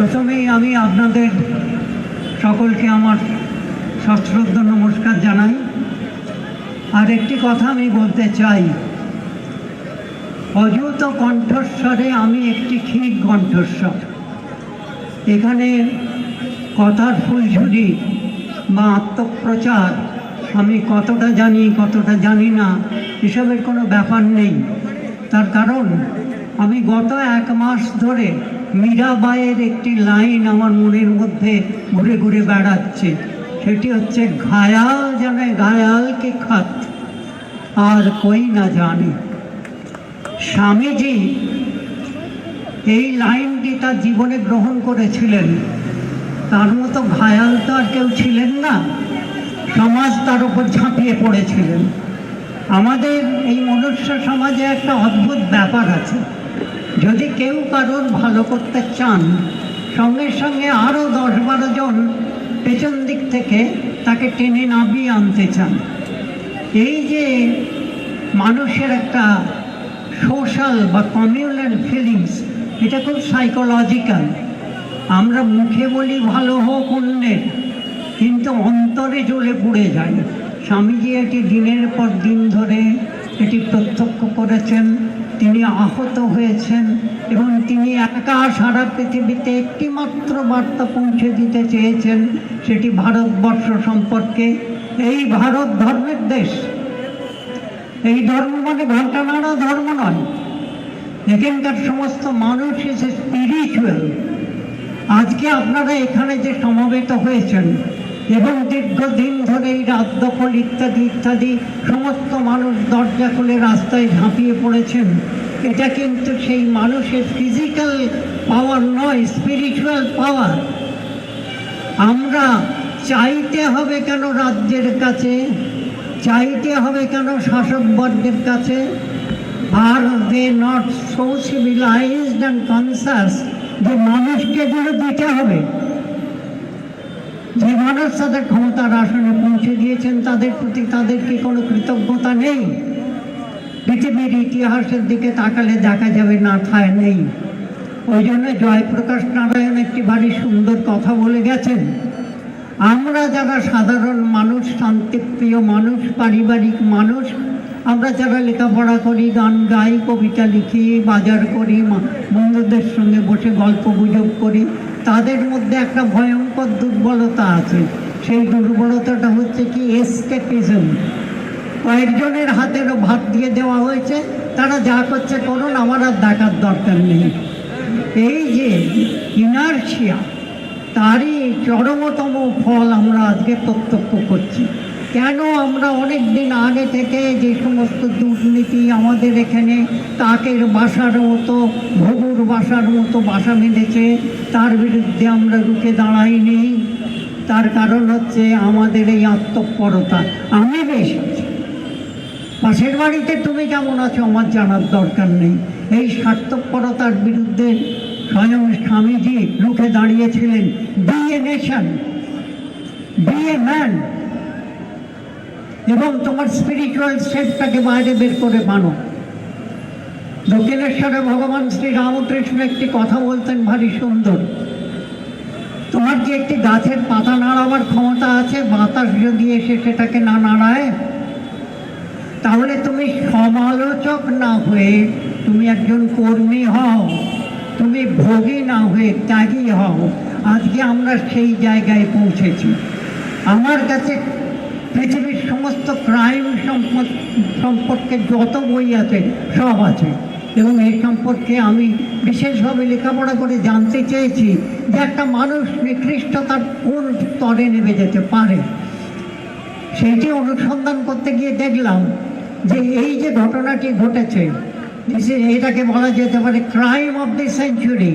প্রথমেই আমি আপনাদের সকলকে আমার সশ্রদ্ধ নমস্কার জানাই। আর একটি কথা আমি বলতে চাই। অযুত কণ্ঠস্বরে আমি একটি ক্ষীর কণ্ঠস্বর। এখানে কথার ফুলঝুরি বা আত্মপ্রচার আমি কতটা জানি কতটা জানি না, এসবের কোনো ব্যাপার নেই। তার কারণ, আমি গত এক মাস ধরে মীরাবাইয়ের একটি লাইন আমার মনের মধ্যে ঘুরে ঘুরে বেড়াচ্ছে। সেটি হচ্ছে, ঘায়াল জানে ঘায়ালকে খাত, আর কই না জানে। স্বামীজি এই লাইনটি তার জীবনে গ্রহণ করেছিলেন। তার মতো ঘায়াল তো আর কেউ ছিলেন না। সমাজ তার উপর ঝাঁপিয়ে পড়েছিলেন। আমাদের এই মনুষ্য সমাজে একটা অদ্ভুত ব্যাপার আছে। যদি কেউ কারোর ভালো করতে চান, সঙ্গে সঙ্গে আরও দশ বারো জন পেছন দিক থেকে তাকে টেনে নামিয়ে আনতে চান। এই যে মানুষের একটা সোশ্যাল বা কমিউনাল ফিলিংস, এটা খুব সাইকোলজিক্যাল। আমরা মুখে বলি ভালো হোক অন্যের, কিন্তু অন্তরে জ্বলে পুড়ে যায়। স্বামীজি এটি দিনের পর দিন ধরে এটি প্রত্যক্ষ করেছেন। তিনি আহত হয়েছেন এবং তিনি একা সারা পৃথিবীতে একটি মাত্র বার্তা পৌঁছে দিতে চেয়েছেন, সেটি ভারতবর্ষ সম্পর্কে। এই ভারত ধর্মের দেশ। এই ধর্ম মানে ঘণ্টা নাড়া ধর্ম নয়। এখানকার সমস্ত মানুষ এসে স্পিরিচুয়াল আজকে আপনারা এখানে যে সমবেত হয়েছেন এবং দীর্ঘদিন ধরে রাজদখল ইত্যাদি ইত্যাদি, সমস্ত মানুষ দরজা খুলে রাস্তায় ঝাঁপিয়ে পড়েছেন। এটা কিন্তু সেই মানুষের ফিজিক্যাল পাওয়ার নয় স্পিরিচুয়াল পাওয়ার আমরা চাইতে হবে কেন রাজ্যের কাছে? চাইতে হবে কেন শাসক বর্গের কাছে? Are they not so civilised and conscious যে মানুষকে যেন দিতে হবে। যে মানুষ তাদের ক্ষমতার আসনে পৌঁছে দিয়েছেন, তাদের প্রতি তাদের কি কোনো কৃতজ্ঞতা নেই? পৃথিবীর ইতিহাসের দিকে তাকালে দেখা যাবে না, ঠায় নেই। ওই জন্য জয়প্রকাশ নারায়ণ একটি ভারী সুন্দর কথা বলে গেছেন, আমরা যারা সাধারণ মানুষ, শান্তিপ্রিয় মানুষ, পারিবারিক মানুষ, আমরা যারা লেখাপড়া করি, গান গাই, কবিতা লিখি, বাজার করি বন্ধুদের সঙ্গে বসে গল্প গুজব করি তাদের মধ্যে একটা ভয়ঙ্কর দুর্বলতা আছে। সেই দুর্বলতাটা হচ্ছে কি এসকেপিজম কয়েকজনের হাতেরও ভাত দিয়ে দেওয়া হয়েছে, তারা যা করছে করুন, আমার আর দেখার দরকার নেই। এই যে ইনার্শিয়া তারই চরমতম ফল আমরা আজকে প্রত্যক্ষ করছি। কেন আমরা অনেক দিন আগে থেকে যে সমস্ত দুর্নীতি আমাদের এখানে কাকের বাসার মতো, ভবুর বাসার মতো বাসা বেঁধেছে, তার বিরুদ্ধে আমরা রুখে দাঁড়াইনি তার কারণ হচ্ছে আমাদের এই আত্মপরতা। আমি বেশ আছি। পাশের বাড়িতে তুমি কেমন আছো আমার জানার দরকার নেই। এই স্বার্থপরতার বিরুদ্ধে স্বয়ং স্বামীজি রুখে দাঁড়িয়েছিলেন। Be a nation. Be a man. এবং তোমার স্পিরিচুয়াল সেটটাকে বাইরে বের করে বানো। দক্ষিণেশ্বরে ভগবান শ্রী রামকৃষ্ণ একটি কথা বলতেন ভারী সুন্দর। তোমার যে একটি গাছের পাতা নাড়াবার ক্ষমতা আছে, বাতাস যদি এসে সেটাকে না নাড়ায়, তাহলে তুমি সমালোচক না হয়ে তুমি একজন কর্মী হও, তুমি ভোগী না হয়ে ত্যাগী হও। আজকে আমরা সেই জায়গায় পৌঁছেছি। আমার কাছে পৃথিবীর সমস্ত ক্রাইম সম্পর্কে যত বই আছে, সব আছে। এবং এই সম্পর্কে আমি বিশেষভাবে লেখাপড়া করে জানতে চেয়েছি যে একটা মানুষ নিকৃষ্টতার কোন স্তরে নেমে যেতে পারে। সেইটি অনুসন্ধান করতে গিয়ে দেখলাম যে এই যে ঘটনাটি ঘটেছে, এটাকে বলা যেতে পারে ক্রাইম অফ দি সেঞ্চুরি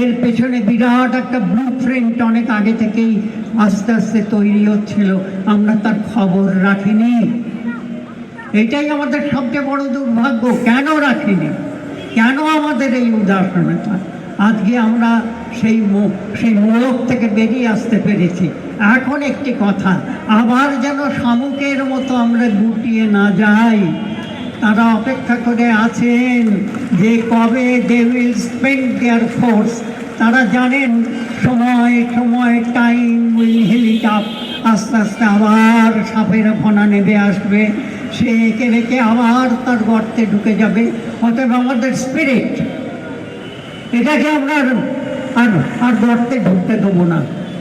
এর পেছনে বিরাট একটা ব্লু প্রিন্ট অনেক আগে থেকেই আস্তে আস্তে তৈরি হচ্ছিল। আমরা তার খবর রাখিনি। এটাই আমাদের সবচেয়ে বড় দুর্ভাগ্য। কেন রাখিনি? কেন আমাদের এই উদাসীনতা? আজকে আমরা সেই সেই মোড়ক থেকে বেরিয়ে আসতে পেরেছি। এখন একটি কথা, আবার যেন শামুকের মতো আমরা গুটিয়ে না যাই। তারা অপেক্ষা করে আছেন যে কবে they will spend their force তারা জানেন, সময় সময় time will heal it up আস্তে আস্তে আবার সাপের ফোনা নেমে আসবে। সে একে রেখে আবার তার গর্তে ঢুকে যাবে। অতএব আমাদের স্পিরিট এটাকে আমরা আর আর গর্তে ঢুকতে দেবো না।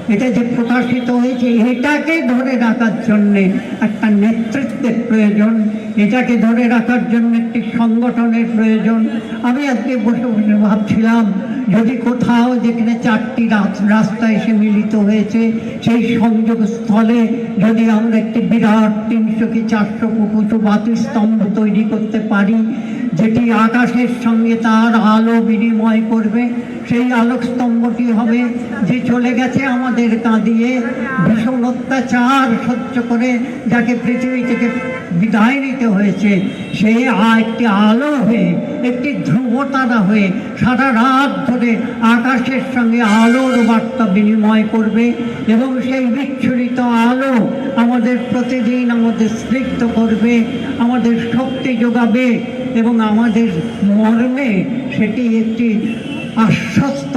এটা যে প্রকাশিত হয়েছে, এটাকে ধরে রাখার জন্যে একটা নেতৃত্বের প্রয়োজন। এটাকে ধরে রাখার জন্য একটি সংগঠনের প্রয়োজন। আমি আজকে বসে বসে ভাবছিলাম, যদি কোথাও যেখানে চারটি রাস- রাস্তা এসে মিলিত হয়েছে, সেই সংযোগ স্থলে যদি আমরা একটি বিরাট তিনশো কি চারশো উঁচু বাতি স্তম্ভ তৈরি করতে পারি যেটি আকাশের সঙ্গে তার আলো বিনিময় করবে, সেই আলোকস্তম্ভটি হবে যে চলে গেছে আমাদের কাঁদিয়ে ভীষণ অত্যাচার সহ্য করে যাকে পৃথিবী থেকে বিদায় নিতে হয়েছে, সে একটি আলো হয়ে, একটি ধ্রুবতারা হয়ে সারা রাত ধরে আকাশের সঙ্গে আলোর বার্তা বিনিময় করবে এবং সেই বিচ্ছুরিত আলো আমাদের প্রতিদিন আমাদের স্নিগ্ধ করবে, আমাদের শক্তি যোগাবে। এবং আমাদের মর্মে সেটি একটি আশ্বস্ত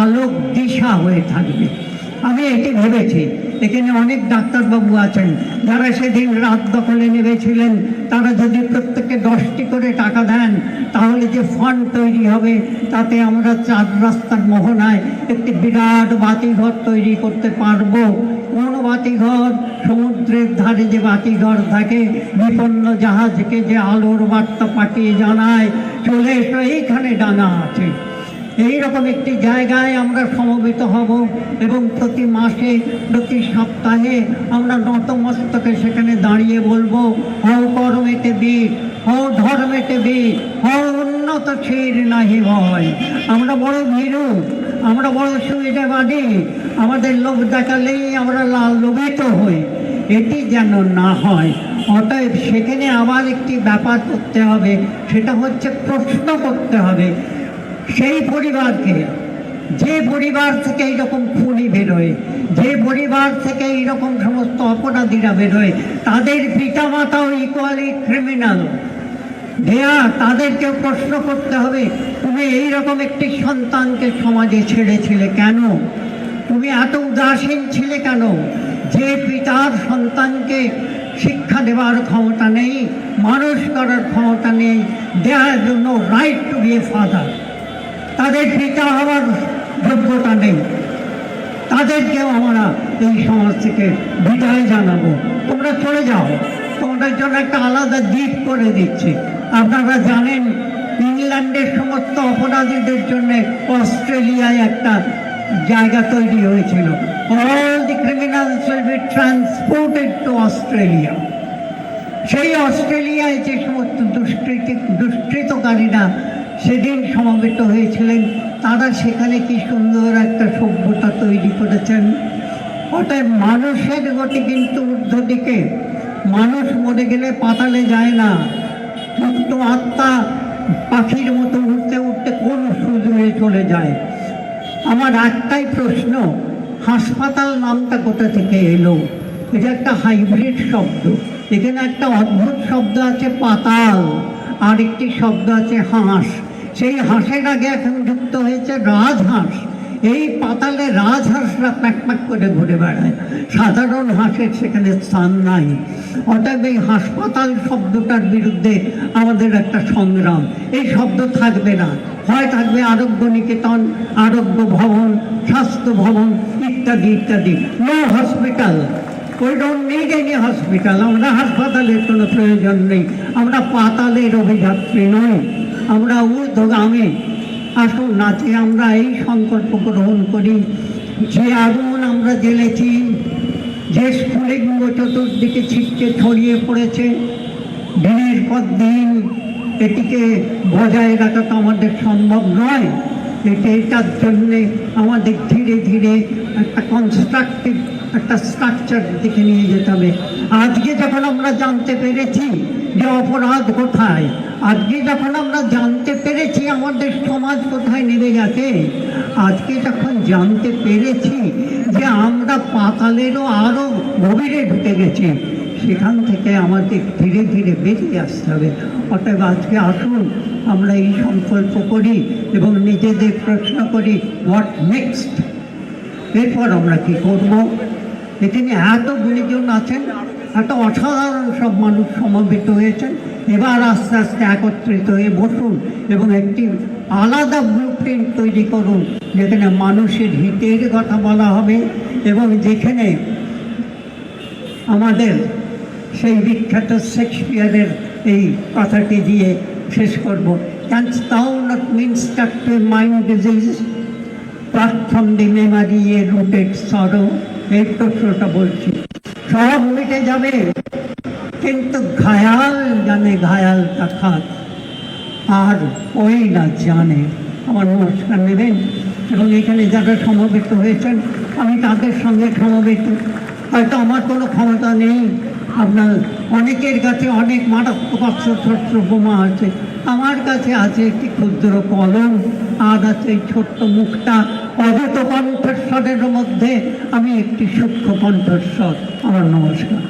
আলোক দিশা হয়ে থাকবে। আমি এটি ভেবেছি। এখানে অনেক ডাক্তারবাবু আছেন। যারা সেদিন রাত দখলে নেমেছিলেন, তারা যদি প্রত্যেককে দশটি করে টাকা দেন, তাহলে যে ফান্ড তৈরি হবে, তাতে আমরা চার রাস্তার মোহনায় একটি বিরাট বাতিঘর তৈরি করতে পারব। কোন বাতিঘর? সমুদ্রের ধারে যে বাতিঘর থাকে, বিপন্ন জাহাজকে যে আলোর বার্তা পাঠিয়ে জানায়, চলে এসো, এইখানে ডাঙা আছে। এইরকম একটি জায়গায় আমরা সমবেত হব এবং প্রতি মাসে, প্রতি সপ্তাহে আমরা নতমস্তকে সেখানে দাঁড়িয়ে বলব হও কর্মেতে বীর হও ধর্মেতে বীর হও উন্নত ছির নাহি ভয়। আমরা বড় ভীরু, আমরা বড় সুবিধাবাদী আমাদের লোভ দেখালেই আমরা লাল লোভিত হই। এটি যেন না হয়। অতএব সেখানে আবার একটি ব্যাপার করতে হবে, সেটা হচ্ছে প্রশ্ন করতে হবে। সেই পরিবারকে, যে পরিবার থেকে এইরকম খুনি বেরোয়, যে পরিবার থেকে এইরকম সমস্ত অপরাধীরা বেরোয়, তাদের পিতামাতাও ইকুয়ালি ক্রিমিনাল দেয়া, তাদেরকেও প্রশ্ন করতে হবে, তুমি এইরকম একটি সন্তানকে সমাজে ছেড়েছিলে কেন? তুমি এত উদাসীন ছিলে কেন? যে পিতার সন্তানকে শিক্ষা দেওয়ার ক্ষমতা নেই, মানুষ করার ক্ষমতা নেই দেওয়ার জন্য right to be a father তাদের পিতা হওয়ার যোগ্যতা নেই। তাদেরকেও আমরা এই সমাজ থেকে বিদায় জানাব। তোমরা চলে যাও। তোমাদের জন্য একটা আলাদা দ্বীপ করে দিচ্ছি। আপনারা জানেন, ইংল্যান্ডের সমস্ত অপরাধীদের জন্য অস্ট্রেলিয়ায় একটা জায়গা তৈরি হয়েছিল। All the criminals will be transported to Australia সেই অস্ট্রেলিয়ায় যে সমস্ত দুষ্কৃতি দুষ্কৃতকারীরা সেদিন সমবেত হয়েছিলেন। তারা সেখানে কি সুন্দর একটা সভ্যতা তৈরি করেছেন। অতএব মানুষের গতি কিন্তু ঊর্ধ্ব দিকে মানুষ মরে গেলে পাতালে যায় না। মুক্ত আত্মা পাখির মতো উঠতে উঠতে কোন সুদূরে চলে যায়? আমার একটাই প্রশ্ন, হাসপাতাল নামটা কোথা থেকে এলো? এটা একটা হাইব্রিড শব্দ। এখানে একটা অদ্ভুত শব্দ আছে, পাতাল। আর একটি শব্দ আছে হাঁস। সেই হাঁসের আগে এখন যুক্ত হয়েছে রাজহাঁস। এই পাতালে রাজহাঁসরা প্যাক প্যাক করে ঘুরে বেড়ায়। সাধারণ হাঁসের সেখানে স্থান নাই। অর্থাৎ এই হাসপাতাল শব্দটার বিরুদ্ধে আমাদের একটা সংগ্রাম। এই শব্দ থাকবে না। হয় থাকবে আরোগ্য নিকেতন, আরোগ্য ভবন, স্বাস্থ্য ভবন, ইত্যাদি ইত্যাদি। নো হসপিটাল ওই ডোন্ট নিড এনি হসপিটাল আমরা হাসপাতালের কোনো প্রয়োজন নেই। আমরা পাতালের অভিযাত্রী নই। আমরা ঊর্ধ্বগামী আসুন, নাচে আমরা এই সংকল্প গ্রহণ করি। যে আগুন আমরা জেলেছি যে স্ফুলিঙ্গ চতুর্দিকে ছিটকে ছড়িয়ে পড়েছে, দিনের পর দিন এটিকে বজায় রাখা তো আমাদের সম্ভব নয়। এটার জন্যে আমাদের ধীরে ধীরে একটা কনস্ট্রাকটিভ একটা স্ট্রাকচার দিকে নিয়ে যেতে হবে। আজকে যখন আমরা জানতে পেরেছি যে অপরাধ কোথায়, আজকে যখন আমরা জানতে পেরেছি আমাদের সমাজ কোথায় নেমে গেছে, আজকে যখন জানতে পেরেছি যে আমরা পাতালেরও আরও গভীরে ঢুকে গেছি, সেখান থেকে আমাদের ধীরে ধীরে বেরিয়ে আসতে হবে। অতএব আজকে আসুন, আমরা এই সংকল্প করি এবং নিজেদের প্রশ্ন করি হোয়াট নেক্সট এরপর আমরা কি করব? এখানে এত গুণীজন আছেন, এত অসাধারণ সব মানুষ সমবেত হয়েছেন। এবার আস্তে আস্তে একত্রিত হয়ে বসুন এবং একটি আলাদা ব্লু প্রিন্ট তৈরি করুন, যেখানে মানুষের হিতের কথা বলা হবে এবং যেখানে আমাদের সেই বিখ্যাত শেক্সপিয়ারের এই কথাটি দিয়ে শেষ করব। Canst thou not minister mind disease pluck from the memory a rooted sorrow এই প্রশ্নটা বলছি। সব মিটে যাবে, কিন্তু ঘায়াল জানে ঘায়াল খাত আর ওই না জানে। আমার নমস্কার নেবেন। এবং এখানে যারা সমবেত হয়েছেন, আমি তাদের সঙ্গে সমবেত। হয়তো আমার কোনো ক্ষমতা নেই। আপনার অনেকের কাছে অনেক মারাত্মক অস্ত্রশস্ত্র বোমা আছে। আমার কাছে আছে একটি ক্ষুদ্র কলম, আর আছে এই ছোট্ট মুখটা। অযত কণ্ঠস্বরের মধ্যে আমি একটি সূক্ষ্ম কণ্ঠস্বর। আমার নমস্কার।